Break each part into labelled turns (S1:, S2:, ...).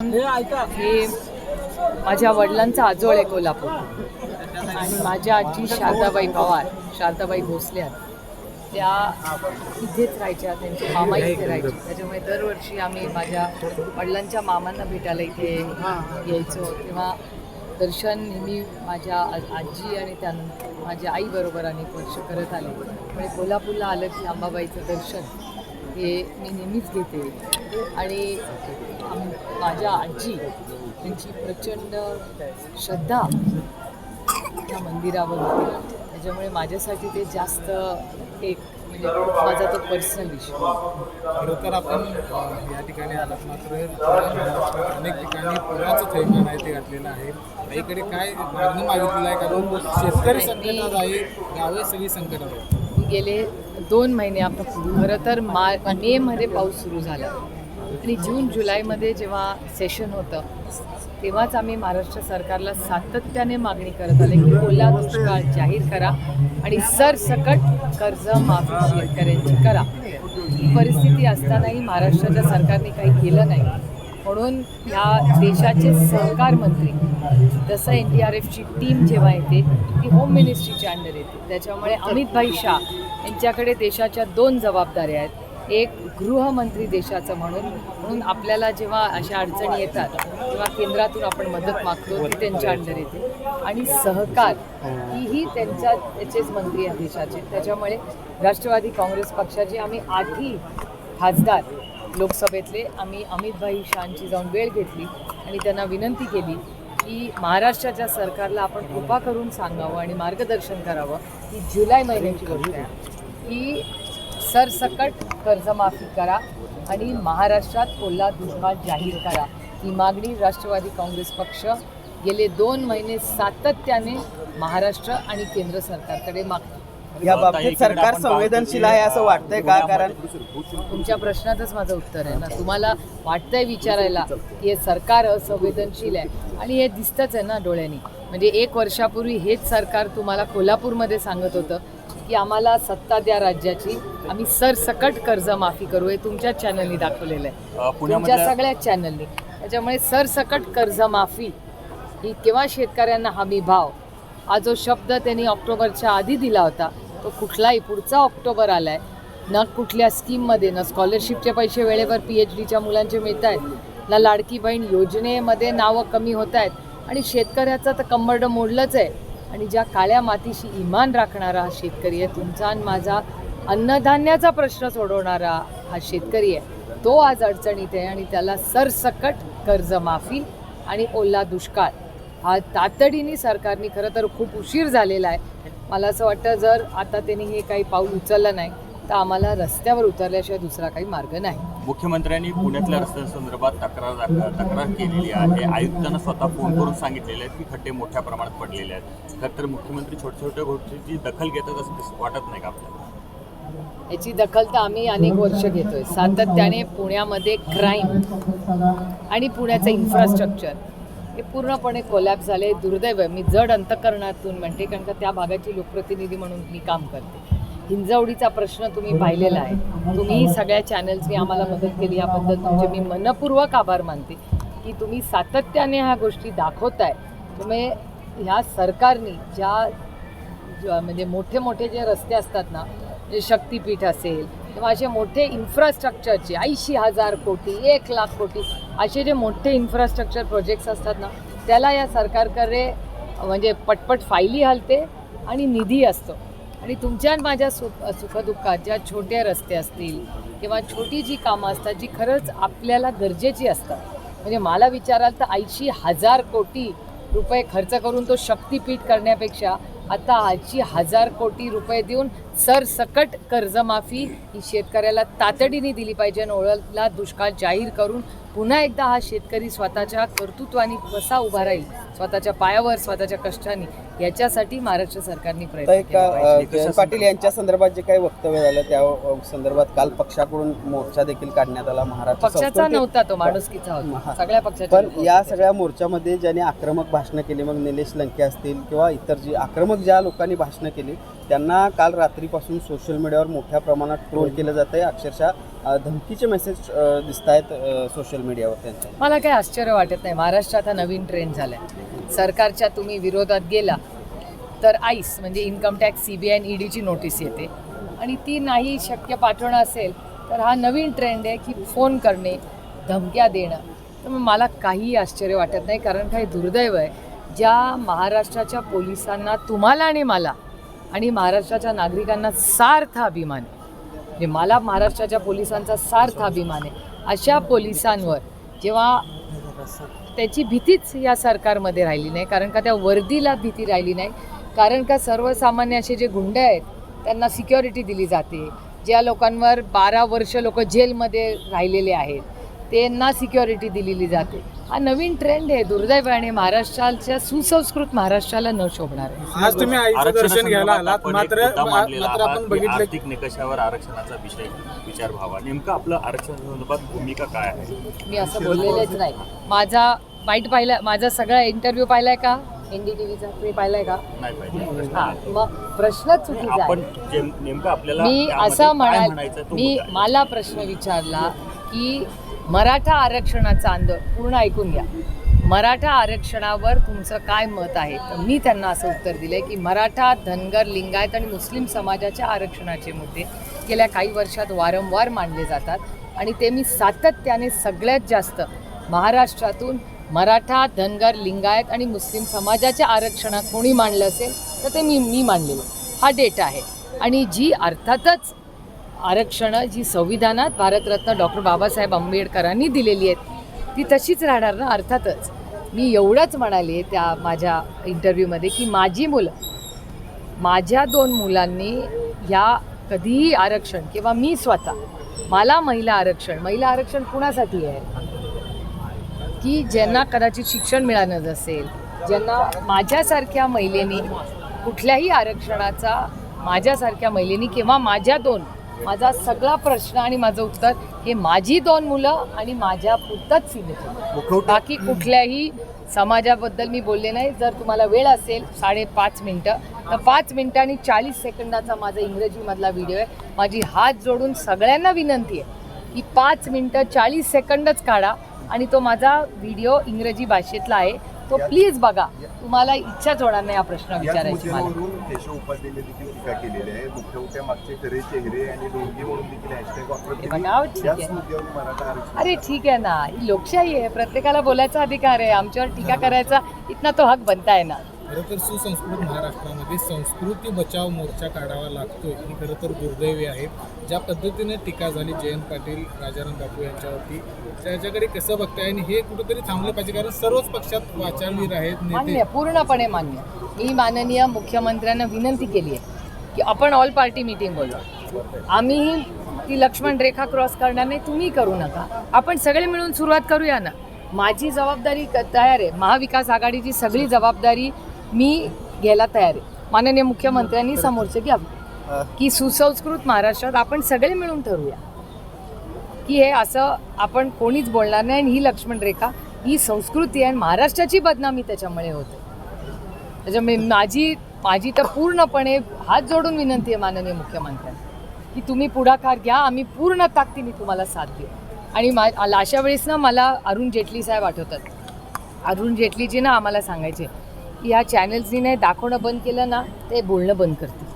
S1: हे माझ्या वडिलांचा आजोळ आहे कोल्हापूर. आणि माझ्या आजी शारदाबाई पवार शारदाबाई भोसले. त्या इथेच राहायच्या त्यांचे मामा इथे राहायचे. त्याच्यामुळे दरवर्षी आम्ही माझ्या वडिलांच्या मामांना भेटायला इथे यायचो. तेव्हा दर्शन नेहमी माझ्या आजी आणि त्यानंतर माझ्या आईबरोबर अनेक वर्ष करत आले. त्यामुळे कोल्हापूरला आलं की अंबाबाईचं दर्शन. हे मी नेहमीच घेते. आणि माझ्या आजी त्यांची प्रचंड श्रद्धा त्या मंदिरावर होती. त्याच्यामुळे माझ्यासाठी ते जास्त एक म्हणजे माझा तो पर्सनल इश्यू
S2: खरं तर आपण या ठिकाणी आलात मात्र अनेक ठिकाणी पुराचं थैमान आहे ते घातलेलं आहे. आईकडे काय मागणी मागितलेलं आहे कारण शेतकरी संकटात आहे. गावे सगळी संकटात आहे
S1: मी गेले दोन महिने आपण खरं तर मा मेमध्ये पाऊस सुरू झाला. आणि जून जुलैमध्ये जेव्हा सेशन होतं तेव्हाच आम्ही महाराष्ट्र सरकारला सातत्याने मागणी करत आले की ओला दुष्काळ जाहीर करा आणि सरसकट कर्ज माफी शेतकऱ्यांची करा. ही परिस्थिती असतानाही महाराष्ट्राच्या सरकारने काही केलं नाही. म्हणून ह्या देशाचे सहकार मंत्री जसं एन डी आर एफची टीम जेव्हा येते ती होम मिनिस्ट्रीच्या अंडर येते. त्याच्यामुळे अमित भाई शाह यांच्याकडे देशाच्या दोन जबाबदाऱ्या आहेत. एक गृहमंत्री देशाचं म्हणून म्हणून आपल्याला जेव्हा अशा अडचणी येतात तेव्हा केंद्रातून आपण मदत मागतो ती त्यांच्या अंडर येते. आणि सहकार हीही त्यांच्या त्याचेच मंत्री आहेत देशाचे. त्याच्यामुळे राष्ट्रवादी काँग्रेस पक्षाचे आम्ही आठही खासदार लोकसभेतले आम्ही अमितभाई शहांची जाऊन वेळ घेतली आणि त्यांना विनंती केली की महाराष्ट्राच्या सरकारला आपण कृपा करून सांगावं आणि मार्गदर्शन करावं की जुलै महिन्याची गोष्ट आहे. की सरसकट कर्जमाफी करा आणि महाराष्ट्रात ओला दुष्काळ जाहीर करा. ही मागणी राष्ट्रवादी काँग्रेस पक्ष गेले दोन महिने सातत्याने महाराष्ट्र आणि केंद्र सरकारकडे मागतो.
S3: या बाबतीत सरकार संवेदनशील आहे असं वाटतंय का? कारण
S1: तुमच्या प्रश्नातच माझं उत्तर आहे ना. तुम्हाला वाटतंय विचारायला की हे सरकार असंवेदनशील आहे? आणि हे दिसतंच आहे ना डोळ्यांनी. म्हणजे एक वर्षापूर्वी हेच सरकार तुम्हाला कोल्हापूरमध्ये सांगत होतं की आम्हाला सत्ता द्या राज्याची. आम्ही सरसकट कर्ज माफी करू. हे तुमच्याच चॅनलनी दाखवलेलं आहे. तुमच्या सगळ्याच चॅनलनी त्याच्यामुळे सरसकट कर्ज माफी ही केव्हा शेतकऱ्यांना हमी भाव हा जो शब्द त्यांनी ऑक्टोबरच्या आधी दिला होता तो कुठलाही पुढचा ऑक्टोबर आलाय. ना कुठल्या स्कीममध्ये ना स्कॉलरशिपचे पैसे वेळेवर पी एच डीच्या मुलांचे मिळत आहेत ना लाडकी बहीण योजनेमध्ये नावं कमी होत आहेत आणि शेतकऱ्याचं तर कंबरडं मोडलंच आहे. आणि ज्या काळ्या मातीशी इमान राखणारा हा शेतकरी आहे तुमचा आणि माझा अन्नधान्याचा प्रश्न सोडवणारा हा शेतकरी आहे. तो आज अडचणीत आहे आणि त्याला सरसकट कर्जमाफी आणि ओला दुष्काळ हा तातडीने सरकारने खरं तर खूप उशीर झालेला आहे. मला असं वाटतं जर आता त्यांनी हे काही पाऊल उचललं नाही तर आम्हाला रस्त्यावर उतरल्याशिवाय दुसरा काही मार्ग नाही.
S4: मुख्यमंत्र्यांनी पुण्यातल्या रस्त्यांसंदर्भात तक्रार तक्रार केलेली आहे. आयुक्तांना स्वतः फोन करून सांगितलेले आहेत की खड्डे मोठ्या प्रमाणात पडलेले आहेत. खरं तर मुख्यमंत्री छोट्या छोट्या गोष्टीची दखल घेतात असं वाटत नाही का आपल्याला?
S1: याची दखल तर आम्ही अनेक वर्ष घेतोय. सातत्याने पुण्यामध्ये क्राईम आणि पुण्याचं इन्फ्रास्ट्रक्चर हे पूर्णपणे कोलॅप्स झाले. दुर्दैव आहे. मी जड अंतकरणातून म्हणते कारण का त्या भागाची लोकप्रतिनिधी म्हणून मी काम करते. हिंजवडीचा प्रश्न तुम्ही पाहिलेला आहे. तुम्ही सगळ्या चॅनल्सनी आम्हाला मदत केली. याबद्दल तुमचे मी मनपूर्वक आभार मानते की तुम्ही सातत्याने ह्या गोष्टी दाखवताय. तुम्ही ह्या सरकारनी ज्या ज- म्हणजे मोठे मोठे जे रस्ते असतात ना म्हणजे शक्तीपीठ असेल किंवा असे मोठे इन्फ्रास्ट्रक्चरचे ऐंशी हजार कोटी एक लाख कोटी असे जे मोठे इन्फ्रास्ट्रक्चर प्रोजेक्ट्स असतात ना त्याला या सरकारकडे म्हणजे पटपट फायली हलते आणि निधी असतो. आणि तुमच्या माझ्या सुख सुखदुःखात ज्या छोटे रस्ते असतील किंवा छोटी जी कामं असतात जी खरंच आपल्याला गरजेची असतात. म्हणजे मला विचाराल तर ऐंशी हजार कोटी रुपये खर्च करून तो शक्तीपीठ करण्यापेक्षा आता ऐंशी हजार कोटी रुपये देऊन सरसकट कर्जमाफी ही शेतकऱ्याला तातडीने दिली पाहिजे आणि ओळखला दुष्काळ जाहीर करून पुन्हा एकदा हा शेतकरी स्वतःच्या कर्तृत्वाने कसा उभा राहील स्वतःच्या पायावर स्वतःच्या कष्टाने याच्यासाठी महाराष्ट्र सरकारने प्रयत्न
S3: पाटील यांच्या संदर्भात जे काही वक्तव्य झालं त्या संदर्भात काल पक्षाकडून मोर्चा देखील काढण्यात आला महाराष्ट्र
S1: पक्षाचा नव्हता तो माणुसकीचा. होता सगळ्या पक्षाच्या
S3: पण या. सगळ्या मोर्चामध्ये ज्यांनी आक्रमक भाषणं केली मग निलेश लंके असतील किंवा इतर जी आक्रमक ज्या लोकांनी भाषणं केली त्यांना काल रात्रीपासून सोशल मीडियावर मोठ्या प्रमाणात ट्रोल केलं जात आहे अक्षरशः धमकीचे मेसेज दिसत आहेत सोशल मीडियावर त्यांच्या
S1: मला काही आश्चर्य वाटत नाही. महाराष्ट्रात हा नवीन ट्रेंड झाला आहे सरकारच्या तुम्ही विरोधात गेला तर आईस म्हणजे income tax C B I आणि ईडीची नोटीस येते. आणि ती नाही शक्य पाठवणं असेल तर हा नवीन ट्रेंड आहे की फोन करणे धमक्या देणं. तर मग मला काही आश्चर्य वाटत नाही कारण काही दुर्दैव आहे. ज्या महाराष्ट्राच्या पोलिसांना तुम्हाला आणि मला आणि महाराष्ट्राच्या नागरिकांना सार्थ अभिमान आहे. म्हणजे मला महाराष्ट्राच्या पोलिसांचा सार्थ अभिमान आहे. अशा पोलिसांवर जेव्हा त्याची भीतीच या सरकारमध्ये राहिली नाही कारण का त्या वर्दीला भीती राहिली नाही. कारण का सर्वसामान्य असे जे गुंड आहेत त्यांना सिक्युरिटी दिली जाते. ज्या लोकांवर बारा वर्ष लोक जेलमध्ये राहिलेले आहेत त्यांना सिक्युरिटी दिलेली जाते. हा नवीन ट्रेंड आहे. दुर्दैव आणि महाराष्ट्राच्या सुसंस्कृत महाराष्ट्राला न शोभणार आहे.
S2: आज तुम्ही आईचं दर्शन घ्यायला आलात. मात्र मात्र आपण बघितलं
S4: आर्थिक निकषावर आरक्षणाचा विषय विचार व्हावा नेमकं आपलं आरक्षणासंदर्भात भूमिका काय आहे?
S1: मी असं बोललेलेच नाही. माझा वाईट पाहिला माझा सगळा इंटरव्ह्यू पाहिलाय का? एन डी टी व्हीचा तुम्ही पाहिलाय का?
S4: नाही पाहिजे
S1: हा मग प्रश्नच चुकीचा
S4: आपण
S1: आहे
S4: नेमकं आपल्याला
S1: मी
S4: त्यामध्ये
S1: असं
S4: काय
S1: म्हणाल
S4: तो
S1: मी
S4: मुद्दा आहे.
S1: मला प्रश्न विचारला की मराठा आरक्षणाचा आंदोलन पूर्ण ऐकून घ्या. मराठा आरक्षणावर तुमचं काय मत आहे? तर मी त्यांना असं उत्तर दिलंय की मराठा धनगर लिंगायत आणि मुस्लिम समाजाच्या आरक्षणाचे मुद्दे गेल्या काही वर्षात वारंवार मांडले जातात आणि ते मी सातत्याने सगळ्यात जास्त महाराष्ट्रातून मराठा धनगर लिंगायत आणि मुस्लिम समाजाच्या आरक्षणात कोणी मांडलं असेल? तर ते मी मी मांडलेलं. हा डेटा आहे. आणि जी अर्थातच आरक्षणं जी संविधानात भारतरत्न डॉक्टर बाबासाहेब आंबेडकरांनी दिलेली आहेत. ती तशीच राहणार ना अर्थातच. मी एवढंच म्हणाले त्या माझ्या इंटरव्ह्यूमध्ये की माझी मुलं माझ्या दोन मुलांनी ह्या कधीही आरक्षण किंवा मी स्वतः मला महिला आरक्षण महिला आरक्षण कुणासाठी आहे? की ज्यांना कदाचित शिक्षण मिळालं नसेल ज्यांना माझ्यासारख्या महिलेनी कुठल्याही आरक्षणाचा माझ्यासारख्या महिलेने किंवा माझ्या दोन माझा सगळा प्रश्न आणि माझं उत्तर हे माझी दोन मुलं आणि माझ्या पुरतंच सीमित. बाकी कुठल्याही समाजाबद्दल मी बोलले नाही. जर तुम्हाला वेळ असेल साडेपाच मिनटं. तर पाच मिनटं आणि चाळीस सेकंदाचा माझा इंग्रजीमधला व्हिडिओ आहे. माझी हात जोडून सगळ्यांना विनंती आहे की पाच मिनटं चाळीस सेकंदच काढा आणि तो माझा व्हिडिओ इंग्रजी भाषेतला आहे. तो प्लीज बघा तुम्हाला इच्छाच होणार नाही हा प्रश्न
S5: याच
S1: विचारायची मला.
S5: मुद्द्यावरून केशव उपाध्यायने देखील टीका केलेली आहे. मुख्यमंत्री मागचे खरे चेहरे आणि दोन्ही म्हणून देखील हॅशटॅग वापरत
S1: हे बघा,
S5: गेली.
S1: ठीक
S5: याच
S1: आहे.
S5: मुद्द्यावरून मराठा आरक्षण
S1: अरे ठीक आहे ना ही लोकशाही आहे. प्रत्येकाला बोलायचा अधिकार आहे. आमच्यावर टीका करायचा इतना तो हक बनताय ना.
S2: खरं तर सुसंस्कृत महाराष्ट्रामध्ये संस्कृती बचाव मोर्चा काढावा लागतोय. ही खरं तर दुर्दैवी आहे. ज्या पद्धतीने टीका झाली जयंत पाटील राजाराम बापू यांच्यावरती त्याच्याकडे कसं बघताय? आणि हे कुठेतरी थांबलं पाहिजे कारण सर्वच पक्षात वाचाळवीर आहेत
S1: मान्य पूर्णपणे मान्य. मी माननीय मुख्यमंत्र्यांना विनंती केली आहे की आपण ऑल पार्टी मीटिंग बोललो आम्ही ती लक्ष्मण रेखा क्रॉस करणार नाही तुम्ही करू नका. आपण सगळे मिळून सुरुवात करूया ना. माझी जबाबदारी क- तयार आहे. महाविकास आघाडीची सगळी जबाबदारी मी घ्यायला तयार आहे. माननीय मुख्यमंत्र्यांनी समोरचे घ्यावी. की सुसंस्कृत महाराष्ट्रात आपण सगळे मिळून ठरवूया. की हे असं आपण कोणीच बोलणार नाही आणि ही लक्ष्मण रेखा ही संस्कृती आहे आणि महाराष्ट्राची बदनामी त्याच्यामुळे होते. त्याच्यामुळे माझी माझी तर पूर्णपणे हात जोडून विनंती आहे माननीय मुख्यमंत्र्यांना की तुम्ही पुढाकार घ्या आम्ही पूर्ण ताकदीने तुम्हाला साथ देऊ. आणि मा अशा वेळेस ना मला अरुण जेटली साहेब आठवतात. अरुण जेटलीजी ना आम्हाला सांगायचे ह्या चॅनल्सनी दाखवणं बंद केलं ना ते बोलणं बंद करतील.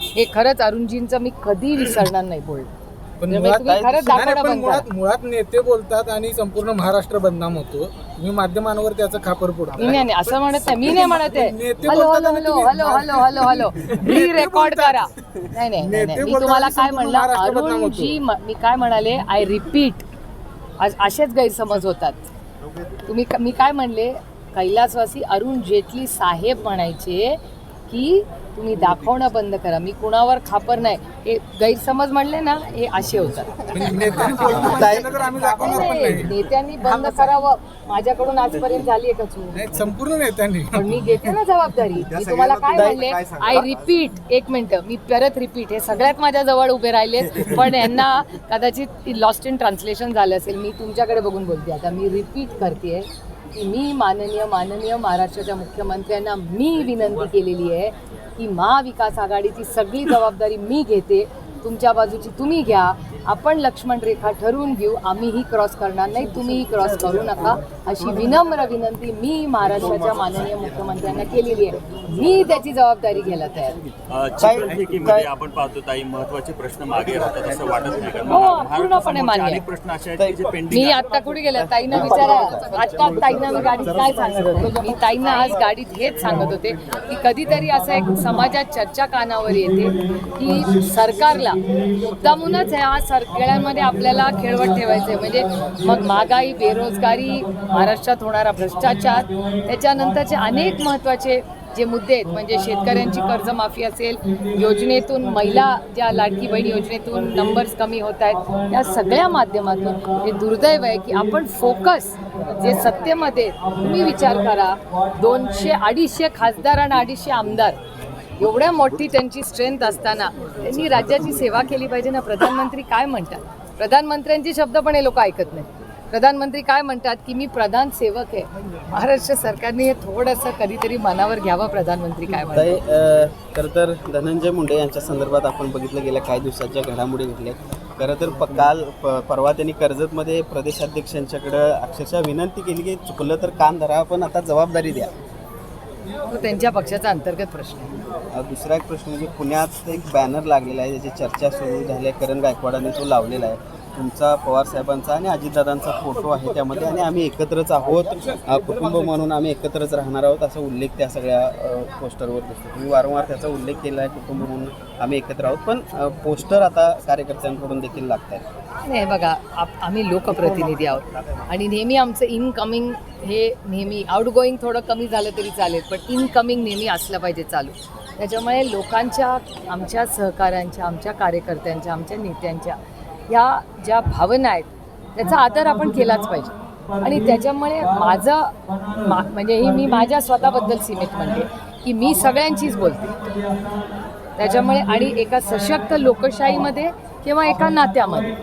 S1: हे खरंच अरुणजींचं मी कधी विसरणार नाही बोलणं.
S2: पण
S1: त्यामुळे
S2: मुळात मुळात नेते बोलतात आणि संपूर्ण महाराष्ट्र बदनाम होतो. तुम्ही माध्यमांवर त्याचं खापर
S1: मी नाही नाही, असं म्हणत नाही. मी नाही म्हणत आहे. Hello hello hello hello hello मी रेकॉर्ड. करा. नाही. मी तुम्हाला काय म्हणलं. अरुणजी म- मी काय म्हणाले? आय रिपीट असेच गैरसमज होतात. तुम्ही मी काय म्हणले? कैलासवासी अरुण जेटली साहेब म्हणायचे की तुम्ही दाखवणं बंद करा. मी कुणावर खापर नाही. हे गैरसमज म्हणले ना हे असे होतात.
S2: पण नेत्यांनी बंद
S1: करावं. माझ्याकडून आजपर्यंत झाली आहे का चूक?
S2: नाही संपूर्ण नेत्यांनी.
S1: पण मी घेते ना जबाबदारी. मी तुम्हाला काय म्हणले? I repeat. एक मिनिट. मी परत रिपीट. हे सगळ्यात माझ्या जवळ उभे राहिले. पण यांना कदाचित लॉस्ट इन ट्रान्सलेशन झालं असेल. मी तुमच्याकडे बघून बोलते. आता मी रिपीट करते. की मी माननीय माननीय महाराष्ट्राच्या मुख्यमंत्र्यांना मी विनंती केलेली आहे की महाविकास आघाडीची सगळी जबाबदारी मी घेते. तुमच्या बाजूची तुम्ही घ्या. आपण लक्ष्मण रेखा ठरवून घेऊ. आम्हीही क्रॉस करणार नाही. तुम्हीही क्रॉस करू नका. अशी विनम्र विनंती मी महाराष्ट्राच्या माननीय मुख्यमंत्र्यांना केलेली आहे. मी त्याची जबाबदारी घ्यायला तयार
S4: आपण पाहतो ताई महत्त्वाचे प्रश्न मागे राहतात असं वाटत नाही
S1: हो, पूर्णपणे मान्य
S4: प्रश्न असे
S1: मी आता कुठे गेले? ताईनं विचारा. आता ताईनं मी गाडीत काय सांगत होते? मी ताईंना आज गाडीत हेच सांगत होते की कधीतरी असं एक समाजात चर्चा कानावर येते की सरकारला मुद्दामूनच ह्या सगळ्यांमध्ये आपल्याला खेळवट ठेवायचं आहे म्हणजे मग महागाई बेरोजगारी महाराष्ट्रात होणारा भ्रष्टाचार त्याच्यानंतरचे अनेक महत्त्वाचे जे मुद्दे आहेत म्हणजे शेतकऱ्यांची कर्जमाफी असेल योजनेतून महिला ज्या लाडकी बहीण योजनेतून नंबर्स कमी होत आहेत या सगळ्या माध्यमातून हे दुर्दैव आहे की आपण फोकस जे सत्तेमध्ये तुम्ही विचार करा दोनशे अडीचशे खासदार आणि अडीचशे आमदार एवढ्या मोठी त्यांची स्ट्रेंथ असताना त्यांनी राज्याची सेवा केली पाहिजे ना? प्रधानमंत्री काय म्हणतात? प्रधानमंत्र्यांचे शब्द पण हे लोक ऐकत नाही प्रधानमंत्री काय म्हणतात की मी प्रधान सेवक आहे. महाराष्ट्र सरकारने हे थोडंसं कधीतरी मनावर घ्यावं. प्रधानमंत्री काय म्हणतात?
S3: खरं तर धनंजय मुंडे यांच्या संदर्भात आपण बघितलं गेल्या काही दिवसाच्या घडामोडी घडल्या खरं तर प काल प परवा त्यांनी कर्जतमध्ये प्रदेशाध्यक्षांच्याकडं अक्षरशः विनंती केली की चुकलं तर कान धरा पण आता जबाबदारी द्या.
S1: तो त्यांच्या पक्षाचा अंतर्गत प्रश्न आहे.
S3: दुसरा एक प्रश्न म्हणजे पुण्यात एक बॅनर लागलेला आहे ज्याची चर्चा सुरू झाली आहे करण गायकवाडाने तो लावलेला आहे. तुमचा पवार साहेबांचा आणि अजितदादांचा फोटो आहे त्यामध्ये आणि आम्ही एकत्रच आहोत कुटुंब म्हणून आम्ही एकत्रच राहणार आहोत असा उल्लेख त्या सगळ्या पोस्टरवर दिसतो. तुम्ही वारंवार त्याचा उल्लेख केला आहे कुटुंब म्हणून आम्ही एकत्र आहोत पण पोस्टर आता कार्यकर्त्यांकडून देखील लागत आहेत
S1: नाही बघा आप आम्ही लोकप्रतिनिधी आहोत आणि नेहमी आमचं इनकमिंग हे नेहमी आउटगोईंग थोडं कमी झालं तरी चालेल पण इनकमिंग नेहमी असलं पाहिजे चालू. त्याच्यामुळे लोकांच्या आमच्या सहकाऱ्यांच्या आमच्या कार्यकर्त्यांच्या आमच्या नेत्यांच्या ह्या ज्या भावना आहेत त्याचा आदर आपण केलाच पाहिजे. आणि त्याच्यामुळे माझं मा म्हणजे ही मी माझ्या स्वतःबद्दल सीमित म्हणते की मी सगळ्यांचीच बोलते. त्याच्यामुळे आणि एका सशक्त लोकशाहीमध्ये किंवा एका नात्यामध्ये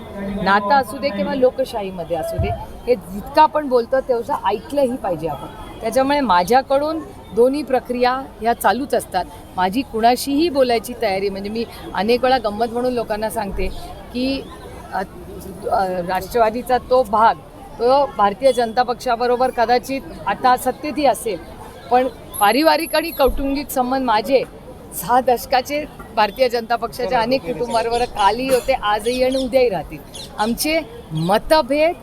S1: नातं असू दे किंवा लोकशाहीमध्ये असू दे हे जितकं आपण बोलतो तेवढं ऐकलंही पाहिजे आपण. त्याच्यामुळे माझ्याकडून दोन्ही प्रक्रिया ह्या चालूच असतात. माझी कुणाशीही बोलायची तयारी म्हणजे मी अनेक वेळा गंमत म्हणून लोकांना सांगते की राष्ट्रवादीचा तो भाग तो भारतीय जनता पक्षाबरोबर कदाचित आता सत्तेतही असेल. पण पारिवारिक आणि कौटुंबिक संबंध माझे सहा दशकाचे भारतीय जनता पक्षाच्या अनेक कुटुंबांवर कालही होते आजही आणि उद्याही राहतील. आमचे मतभेद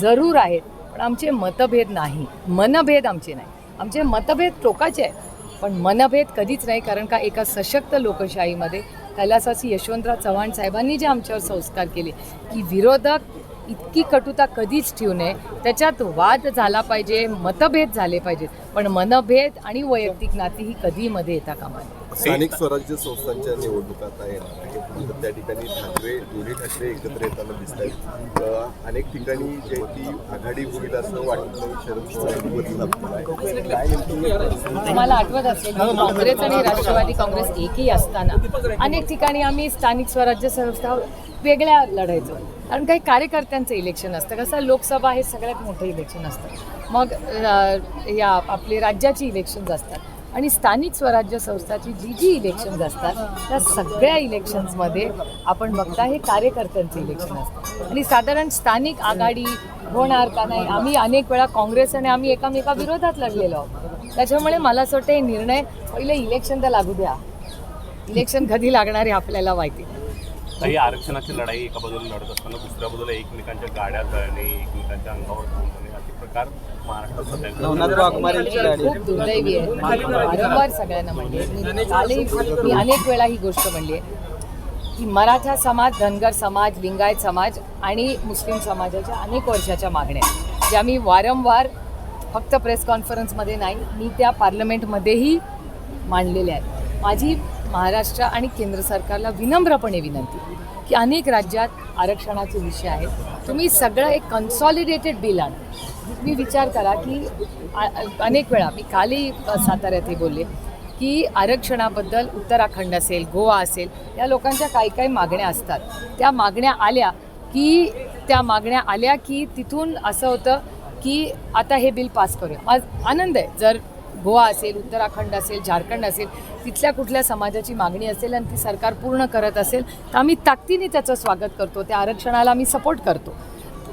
S1: जरूर आहेत पण आमचे मतभेद नाही मनभेद आमचे नाही. आमचे मतभेद टोकाचे आहेत पण मनभेद कधीच नाही कारण का एका सशक्त लोकशाहीमध्ये कैलासासी यशवंतराव चव्हाण साहेबांनी जे आमच्यावर संस्कार केले की विरोधक इतकी कटुता कधीच ठेवू नये. त्याच्यात वाद झाला पाहिजे मतभेद झाले पाहिजेत पण मनभेद आणि वैयक्तिक नाती ही कधीमध्ये येता कामा नये.
S5: स्थानिक स्वराज्य संस्थांच्या निवडणुका आता येणार आहेत तर त्या ठिकाणी ठाकरे दोन्ही ठाकरे एकत्र येताना दिसत आहेत. अनेक ठिकाणी जे ती आघाडी होईल असं वाटत नाही शरद पवार
S1: तुम्हाला आठवत असेल काँग्रेस आणि राष्ट्रवादी काँग्रेस एकही असताना अनेक ठिकाणी आम्ही स्थानिक स्वराज्य संस्था वेगळ्या लढायचो. कारण काही कार्यकर्त्यांचं इलेक्शन असतं कसं लोकसभा हे सगळ्यात मोठं इलेक्शन असतं. मग या आपले राज्याची इलेक्शन्स असतात. आणि स्थानिक स्वराज्य संस्थाची जी जी इलेक्शन्स असतात त्या सगळ्या इलेक्शन्समध्ये आपण बघता हे कार्यकर्त्यांचं इलेक्शन असतात. आणि साधारण स्थानिक आघाडी होणार का नाही आम्ही अनेक वेळा काँग्रेस आणि आम्ही एकामेका विरोधात लढलेलो आहोत. त्याच्यामुळे मला असं वाटतं हे निर्णय पहिले इलेक्शन तर लागू द्या. इलेक्शन कधी लागणार आहे आपल्याला माहिती
S6: काही आरक्षणाची लढाई एका बाजूला लढत असताना दुसऱ्या बाजूला एकमेकांच्या गाड्या जळणे एकमेकांच्या अंगावर जाणे असे प्रकार
S1: खूप दुर्दैवी आहे. वारंवार सगळ्यांना म्हणले मी अनेक वेळा ही गोष्ट म्हणली आहे की मराठा समाज धनगर समाज लिंगायत समाज आणि मुस्लिम समाजाच्या अनेक वर्षाच्या मागण्या आहेत, ज्या मी वारंवार फक्त प्रेस कॉन्फरन्समध्ये नाही मी त्या पार्लमेंटमध्येही मांडलेल्या आहेत. माझी महाराष्ट्र आणि केंद्र सरकारला विनम्रपणे विनंती की अनेक राज्यात आरक्षणाचे विषय आहेत. तुम्ही सगळं एक कन्सॉलिडेटेड बिल आण. तुम्ही विचार करा की अनेक वेळा मी कालही साताऱ्यात हे बोलले की आरक्षणाबद्दल उत्तराखंड असेल गोवा असेल या लोकांच्या काही काही मागण्या असतात. त्या मागण्या आल्या की त्या मागण्या आल्या की तिथून असं होतं की आता हे बिल पास करूया. आज आनंद आहे. जर गोवा असेल उत्तराखंड असेल झारखंड असेल तिथल्या कुठल्या समाजाची मागणी असेल आणि ती सरकार पूर्ण करत असेल तर आम्ही ताकदीने त्याचं स्वागत करतो. त्या आरक्षणाला आम्ही सपोर्ट करतो.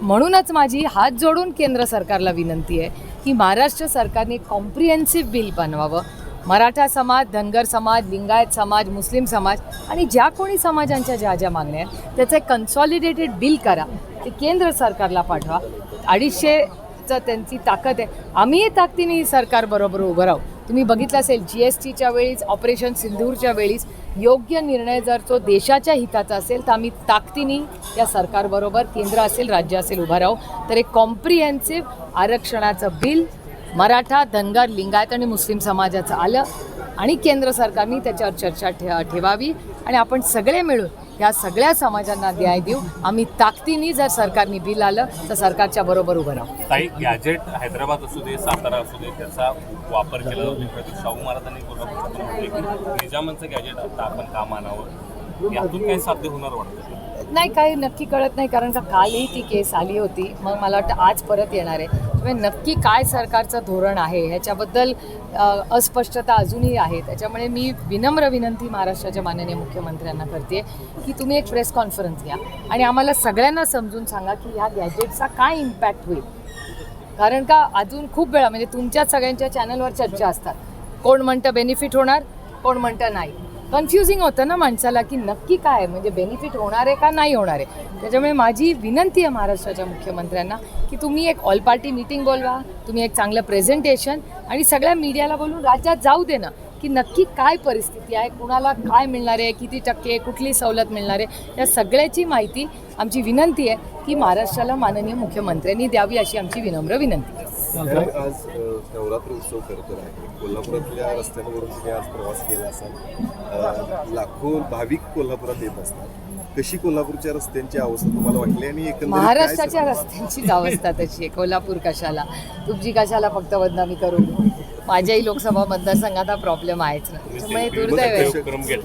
S1: म्हणूनच माझी हात जोडून केंद्र सरकारला विनंती आहे की महाराष्ट्र सरकारने कॉम्प्रिहेन्सिव्ह बिल बनवावं. मराठा समाज धनगर समाज लिंगायत समाज मुस्लिम समाज आणि ज्या कोणी समाजांच्या ज्या ज्या मागण्या आहेत त्याचं एक कन्सॉलिडेटेड बिल करा. ते केंद्र सरकारला पाठवा. अडीचशे अडीचशेचं त्यांची ताकद आहे आम्ही ताकदीने सरकारबरोबर उभं राहू. तुम्ही बघितलं असेल जी एस टीच्या वेळीच ऑपरेशन सिंधूरच्या वेळीस योग्य निर्णय जर तो देशाच्या हिताचा असेल तर आम्ही ताकदीने या सरकारबरोबर केंद्र असेल राज्य असेल उभं राहू. तर एक कॉम्प्रिहेन्सिव्ह आरक्षणाचं बिल मराठा धनगर लिंगायत आणि मुस्लिम समाजाचं आलं आणि केंद्र सरकारने त्याच्यावर चर्चा ठे ठेवावी आणि आपण सगळे मिळून या सगळ्या समाजांना न्याय देऊ. आम्ही ताकदीने जर सरकारने बिल आलं तर सरकारच्या बरोबर उभं राहू.
S6: काही गॅजेट हैदराबाद असू दे सातारा असू दे त्याचा वापर केला जातो. शाहू महाराजांनी निजामांचं गॅजेट आता आपण काम आणावं यातून काही साध्य होणार वाटतं?
S1: नाही काही नक्की कळत नाही कारण का कालही ती केस आली होती. मग मला वाटतं आज परत येणार आहे. त्यामुळे नक्की काय सरकारचं धोरण आहे ह्याच्याबद्दल अस्पष्टता अजूनही आहे. त्याच्यामुळे मी विनम्र विनंती महाराष्ट्राच्या माननीय मुख्यमंत्र्यांना करते की तुम्ही एक प्रेस कॉन्फरन्स घ्या. आणि आम्हाला सगळ्यांना समजून सांगा की ह्या गॅजेटचा काय इम्पॅक्ट होईल. कारण का अजून खूप वेळा म्हणजे तुमच्याच सगळ्यांच्या चॅनलवर चर्चा असतात. कोण म्हणतं बेनिफिट होणार कोण म्हणतं नाही. कन्फ्युजिंग होतं ना माणसाला की नक्की काय आहे? म्हणजे बेनिफिट होणार आहे का नाही होणार आहे? त्याच्यामुळे माझी विनंती आहे महाराष्ट्राच्या मुख्यमंत्र्यांना की तुम्ही एक ऑल पार्टी मिटिंग बोलवा तुम्ही एक चांगलं प्रेझेंटेशन आणि सगळ्या मीडियाला बोलून राज्यात जाऊ दे ना की नक्की काय परिस्थिती आहे कुणाला काय मिळणार आहे किती टक्के कुठली सवलत मिळणार आहे या सगळ्याची माहिती आमची विनंती आहे की महाराष्ट्राला माननीय मुख्यमंत्र्यांनी द्यावी अशी आमची विनम्र विनंती आहे.
S5: आज नवरात्र उत्सव करतो आहे कोल्हापुरातल्या रस्त्यांवरून तुम्ही आज प्रवास केला असाल. लाखो भाविक कोल्हापुरात येत असतात. कशी कोल्हापूरच्या रस्त्यांची अवस्था तुम्हाला वाटली आणि
S1: महाराष्ट्राच्या
S5: सांगाल?
S1: रस्त्यांचीच अवस्था तशी आहे. कोल्हापूर कशाला? तुमची कशाला फक्त बदनामी करू माझ्याही लोकसभा मतदारसंघात हा प्रॉब्लेम आहेच ना. त्यामुळे दुर्दैव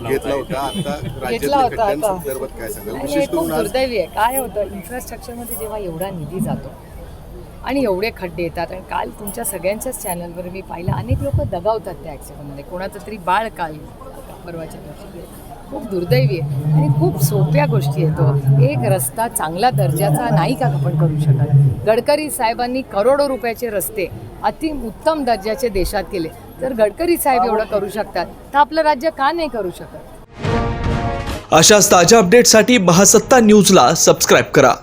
S6: घेतला
S5: होता.
S1: खूप दुर्दैवी आहे. काय होतं? इन्फ्रास्ट्रक्चरमध्ये जेव्हा एवढा निधी जातो आणि एवढे खड्डे येतात. आणि काल तुमच्या सगळ्यांच्याच चॅनलवर मी पाहिलं अनेक लोक दगावतात त्या ॲक्सिडेंटमध्ये कोणाचं तरी बाळ काल परवाच्या दिवशी खूप दुर्दैवी आहे. आणि खूप सोप्या गोष्टी येतो हो. एक रस्ता चांगला दर्जाचा नाही का आपण करू शकत? गडकरी साहेबांनी करोडो रुपयाचे रस्ते अति उत्तम दर्जाचे देशात केले. तर गडकरी साहेब एवढं करू शकतात. तर आपलं राज्य का नाही करू शकत?
S7: अशाच ताज्या अपडेटसाठी महासत्ता न्यूजला सबस्क्राईब करा.